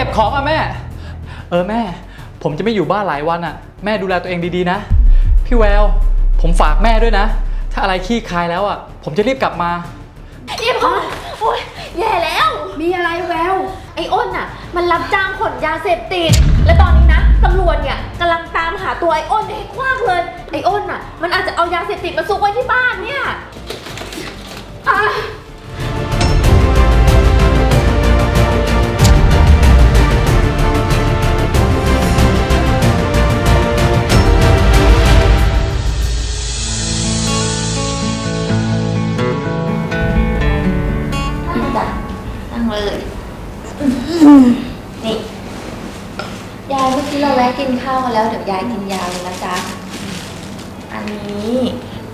ก็บของอะแม่ เออแม่ ผมจะไม่อยู่บ้านหลายวันอะแม่ดูแลตัวเองดีๆนะ พี่แวว ผมฝากแม่ด้วยนะ ถ้าอะไรขี้คายแล้วอะผมจะรีบกลับมาเอี่ยมพ่อโอ๊ยแย่แล้ว มีอะไรแวว ไอ้อ้นน่ะ มันรับจ้างขนยาเสพติด และตอนนี้นะตำรวจเนี่ยกำลังตามหาตัวไอ้อ้นให้คว้างเลย ไอ้อ้นน่ะ มันอาจจะเอายาเสพติดมาซุกไว้ที่บ้านเนี่ยอะ ยวยายกินยาเลยนะจ๊ะ อันนี้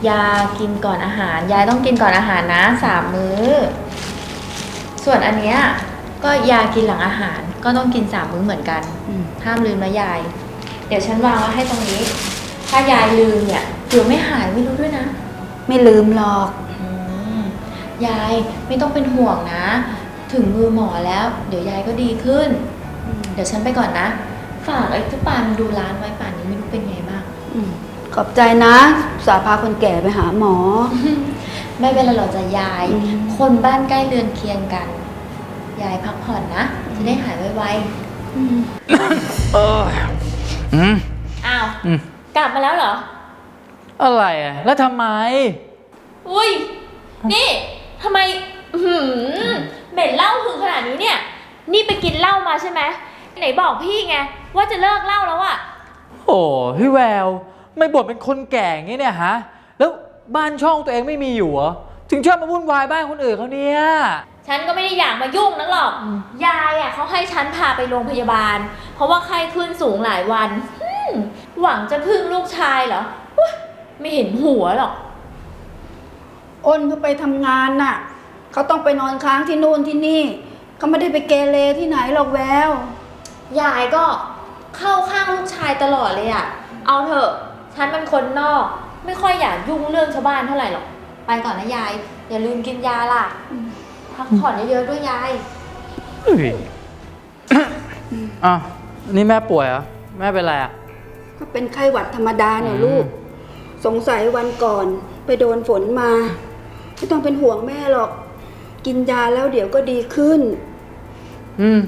ยากินก่อนอาหาร ยายต้องกินก่อนอาหารนะสามมื้อ ส่วนอันเนี้ยก็ยากินหลังอาหาร ก็ต้องกินสามมื้อเหมือนกัน อืม ห้ามลืมนะยาย เดี๋ยวฉันวางไว้ให้ตรงนี้ ถ้ายายลืมเนี่ยเดี๋ยวไม่หายไม่รู้ด้วยนะ ไม่ลืมหรอก อืมยายไม่ต้องเป็นห่วงนะ ถึงมือหมอแล้ว เดี๋ยวยายก็ดีขึ้น เดี๋ยวฉันไปก่อนนะ ฝากไอ้ทุกปานดูร้านไว้ป่านนี้ไม่รู้เป็นไงบ้าง อืมขอบใจนะ สาห์พาคนแก่ไปหาหมอ ไม่เป็นไรหรอกจะยาย อืม คนบ้านใกล้เรือนเคียงกัน ยายพักผ่อนนะ จะได้หายไวอืมเอออืมๆอ้าว อืม กลับมาแล้วเหรอ อะไรอะแล้วทำไม อุ้ย นี่ทำไมอื้อหือเหม็นเหล้าถึงขนาดนี้เนี่ย นี่ไปกินเหล้ามาใช่ไหมไหนบอกพี่ไง ว่าจะเลิกเหล้าแล้วอะโอ้พี่แวว ไม่บ่นเป็นคนแก่อย่างงี้เนี่ยฮะ แล้วบ้านช่องตัวเองไม่มีอยู่เหรอ ถึงชอบมาวุ่นวายบ้านคนอื่นเขาเนี่ย ฉันก็ไม่ได้อยากมายุ่งนักหรอก ยายอะเขาให้ฉันพาไปโรงพยาบาล เพราะว่าไข้ขึ้นสูงหลายวันฮึ่มหวังจะพึ่งลูกชายเหรออุ๊ยไม่เห็นหัวหรอก อ้นเขาไปทำงานน่ะ เขาต้องไปนอนค้างที่นู่นที่นี่ เขาไม่ได้ไปเกเรที่ไหนหรอกแววยายก็ เข้าข้างลูกชายตลอดเลยอะเอาเถอะฉันเป็นคนนอก ไม่ค่อยอยากยุ่งเรื่องชาวบ้านเท่าไหร่หรอก ไปก่อนนะยาย อย่าลืมกินยาล่ะ พักผ่อนเยอะๆด้วยยายเฮ้ยอ้าวนี่แม่ป่วยเหรอ แม่เป็นไรอะ ก็เป็นไข้หวัดธรรมดาเนี่ยอืมลูกสงสัยวันก่อน ไปโดนฝนมา ไม่ต้องเป็นห่วงแม่หรอก กินยาแล้วเดี๋ยวก็ดีขึ้น อืม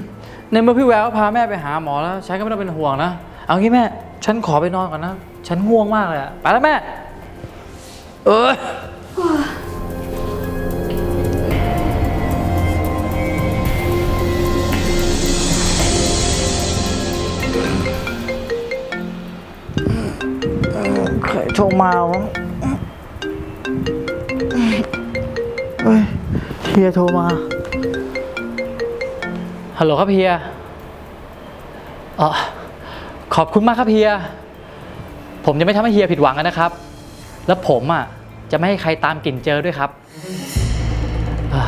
ในเมื่อพี่แววพาแม่ไปหาหมอแล้วฉันก็ไม่ต้องเป็นห่วงนะ เอางี้แม่ ฉันขอไปนอนก่อนนะ ฉันง่วงมากเลยอะไปแล้วแม่ เออ ใครโทรมาวะเฮ้ยเฮียโทรมา ฮัลโหลครับเฮียออขอบคุณมากครับเฮีย ผมจะไม่ทำให้เฮียผิดหวังนนะครับ แล้วผมอะจะไม่ให้ใครตามกลิ่นเจอด้วยครับอ่า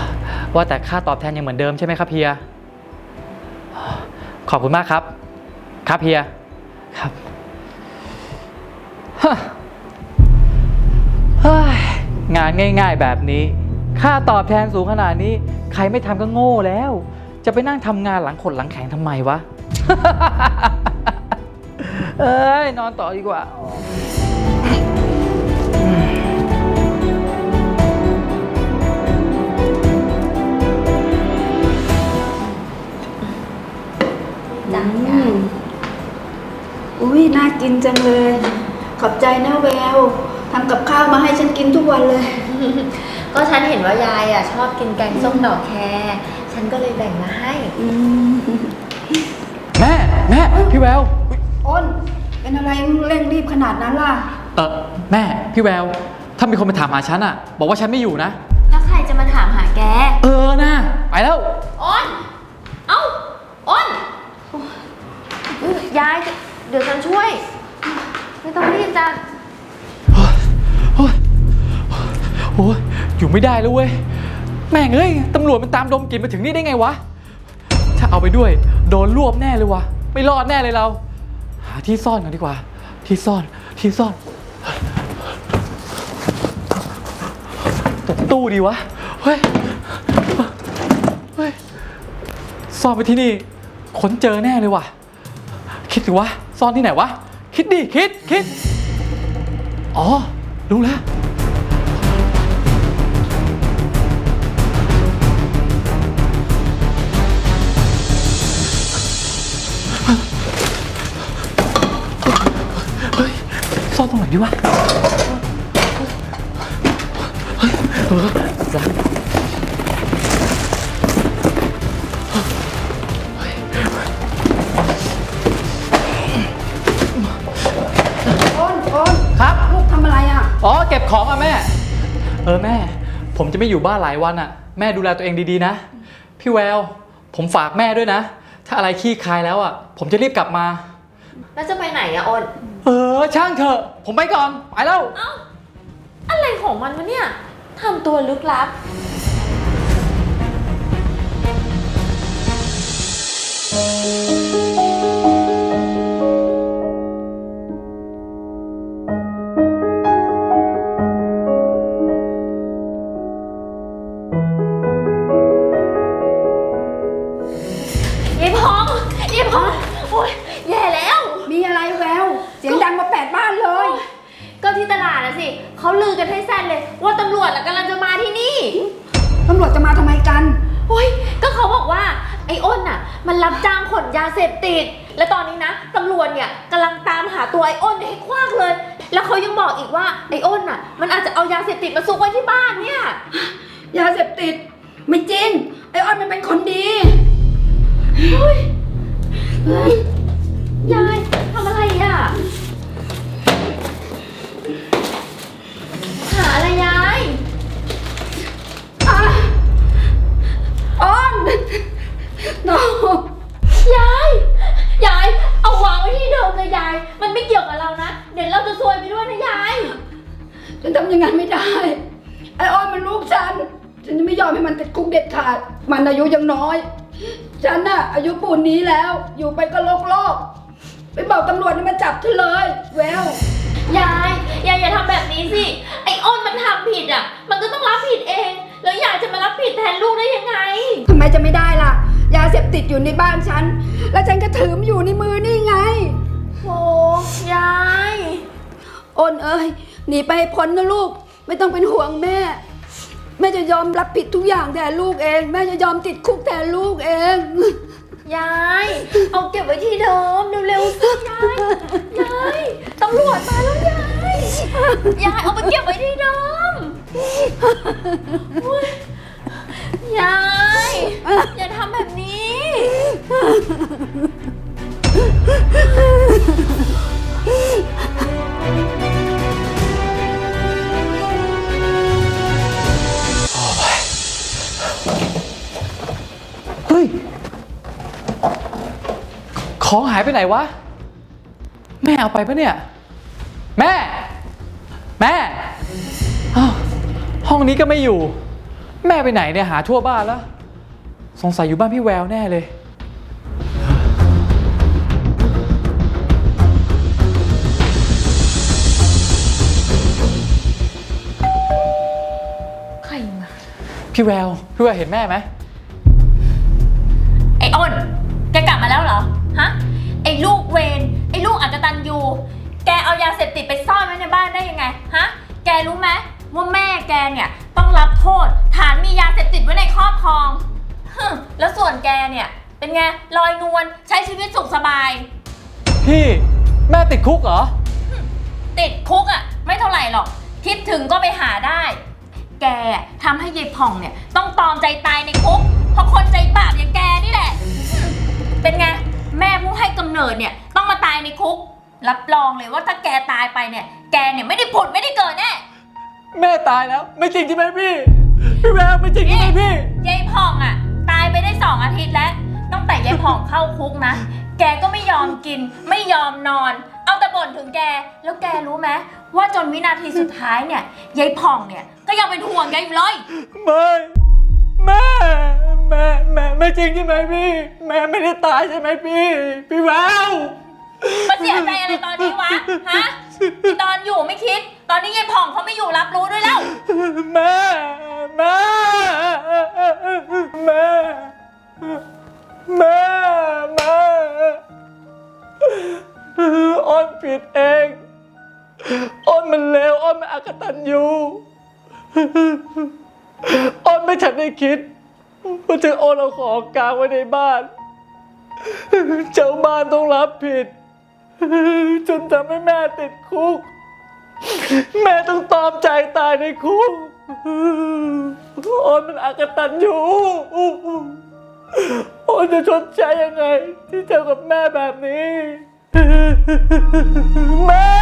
ว่าแต่ค่าตอบแทนยังเหมือนเดิมใช่ไหมครับเฮีย ขอบคุณมากครับ ครับเฮีย ครับฮะเฮ้ยงานง่าย ๆแบบนี้ ค่าตอบแทนสูงขนาดนี้ ใครไม่ทำก็โง่แล้ว จะไปนั่งทำงานหลังขดหลังแข็งทำไมวะ เอ้ย นอนต่อดีกว่าจ้ะอืยายมอุ้ยน่ากินจังเลย ขอบใจนะแววทำกับข้าวมาให้ฉันกินทุกวันเลย ก็ฉันเห็นว่ายายอะ ชอบกินแกงส้มดอกแคร ฉันก็เลยแบ่งมาให้อืมแม่แม่พี่แววอ้น เป็นอะไรเร่งรีบขนาดนั้นล่ะ เออแม่พี่แวว ถ้ามีคนมาถามหาฉันอะ บอกว่าฉันไม่อยู่นะ แล้วใครจะมาถามหาแก เออนะไปแล้ว อ้น เอ้า อ้นยาย เดี๋ยวฉันช่วย ไม่ต้องรีบจ้ะโอ้ยโอ้ยอยู่ไม่ได้แล้วเว้ย แม่งเอ้ยตำรวจมันตามดมกลิ่นมาถึงนี่ได้ไงวะ ถ้าเอาไปด้วย โดนรวบแน่เลยวะไม่รอดแน่เลยเรา หาที่ซ่อนกันดีกว่า ที่ซ่อนที่ซ่อนตกตู้ดีวะเฮ้ยเฮ้ยซ่อนไปที่นี่ค้นเจอแน่เลยว่ะ คิดสิวะซ่อนที่ไหนวะ คิดดิคิดคิด อ๋อ รู้แล้ว ดีวะเฮ้ยเออล้างอ้นอ้นครับ ลูกทำอะไรอะ อ๋อเก็บของอะแม่ เออแม่ ผมจะไม่อยู่บ้านหลายวันอะ แม่ดูแลตัวเองดีๆนะ พี่แวว ผมฝากแม่ด้วยนะ ถ้าอะไรขี้คายแล้วอะ ผมจะรีบกลับมา แล้วจะไปไหนอะอ้นเออช่างเถอะ ผมไปก่อน ไปแล้ว เอ้า อะไรของมันวะเนี่ยทำตัวลึกลับย ว่าตำรวจน่ะกำลังจะมาที่นี่ ตำรวจจะมาทำไมกัน โอ้ยก็เขาบอกว่าไอ้อ้นน่ะ มันรับจ้างขนยาเสพติด และตอนนี้นะตำรวจเนี่ยกำลังตามหาตัวไอ้อ้นให้คว้างเลย แล้วเขายังบอกอีกว่าไอ้อ้นน่ะ มันอาจจะเอายาเสพติดมาซุกไว้ที่บ้านเนี่ย ยาเสพติด ไม่จริง ไอ้อ้อนมันเป็นคนดี ไปด้วยนะยาย ฉันทำอยังไงไม่ได้ ไอ้อ้อนมันลูกฉัน ฉันจะไม่ยอมให้มันติดคุกเด็ดขาด มันอายุยังน้อย ฉันน่ะอายุปูนนี้แล้ว อยู่ไปก็โลกโลก ไปบอกตำรวจให้มาจับเธอเลย แววยาย ยายอย่าทำแบบนี้สิ ไอ้อ้นมันทำผิดอะ มันก็ต้องรับผิดเอง แล้วยายจะมารับผิดแทนลูกได้ยังไง ทำไมจะไม่ได้ล่ะ ยาเสพติดอยู่ในบ้านฉัน แล้วฉันก็ถือมนอยู่ในมือนี่ไงโอ้ยาย อ้นเอ้ยหนีไปให้พ้นนะลูก ไม่ต้องเป็นห่วงแม่ แม่จะยอมรับผิดทุกอย่างแทนลูกเอง แม่จะยอมติดคุกแทนลูกเอง ยาย เอาเก็บไว้ที่เดิมเร็วๆสิยายยายตำรวจมาแล้วยายยายเอาไปเก็บไว้ที่เดิม ของหายไปไหนวะ แม่เอาไปปะเนี่ย แม่ แม่อ้าวห้องนี้ก็ไม่อยู่ แม่ไปไหนเนี่ยหาทั่วบ้านแล้ว สงสัยอยู่บ้านพี่แววแน่เลย ใครมาพี่แวว พี่แววเห็นแม่ไหมไอ้อ้น แกกลับมาแล้วเหรอฮะไอ้ ลูกเวนไอ้ลูกอักตันยูแกเอายาเสพติดไปซ่อนไว้ในบ้านได้ยังไงฮะแกรู้ไหมว่าแม่แกเนี่ยต้องรับโทษฐานมียาเสพติดไว้ในครอบครองฮึมแล้วส่วนแกเนี่ยเป็นไงลอยนวลใช้ชีวิตสุขสบาย พี่แม่ติดคุกเหรอ ติดคุกอะ่ะไม่เท่าไหร่หรอก คิดถึงก็ไปหาได้ แกทำให้ยายผ่องเนี่ยต้องตอมใจตายในคุกเพราะคนใจบาปอย่างแกนี่แหละ เป็นไง แม่ผู้ให้กำเนิดเนี่ยต้องมาตายในคุก รับรองเลยว่าถ้าแกตายไปเนี่ย แกเนี่ยไม่ได้ผุดไม่ได้เกิดแน่ แม่ตายแล้ว ไม่จริงใช่ไหมพี่พี่แววไม่จริงใช่ไหมพี่ ยายผ่องอะตายไปได้สองอาทิตย์แล้วตั้งแต่ยายผ่องเข้าคุกนะ แกก็ไม่ยอมกิน ไม่ยอมนอน เอาแต่บ่นถึงแก แล้วแกรู้ไหมว่าจนวินาทีสุดท้ายเนี่ยยายผ่องเนี่ยก็ยังเป็นห่วงแกอยู่เลย ไม่ แม่ แม่แม่ไม่จริงใช่ไหมพี่ แม่ไม่ได้ตายใช่ไหมพี่ พี่แววมาเสียใจอะไรตอนนี้วะ ฮะที่ตอนอยู่ไม่คิด ตอนนี้ยายผ่องเขาไม่อยู่รับรู้ด้วยแล้ว แม่แม่แม่แม่แม่อ้อนผิดเองอ้อนมันเลวอ้อนมันอากตันยูอ้อนไม่ทันได้คิด ว่าจะโอนเอาของกลางไว้ในบ้าน เจ้าบ้านต้องรับผิด จนทำให้แม่ติดคุก แม่ต้องตอมใจตายในคุกโอนมันอากตันอยู่โอนจะชดใช้ยังไง ที่เจอกับแม่แบบนี้ แม่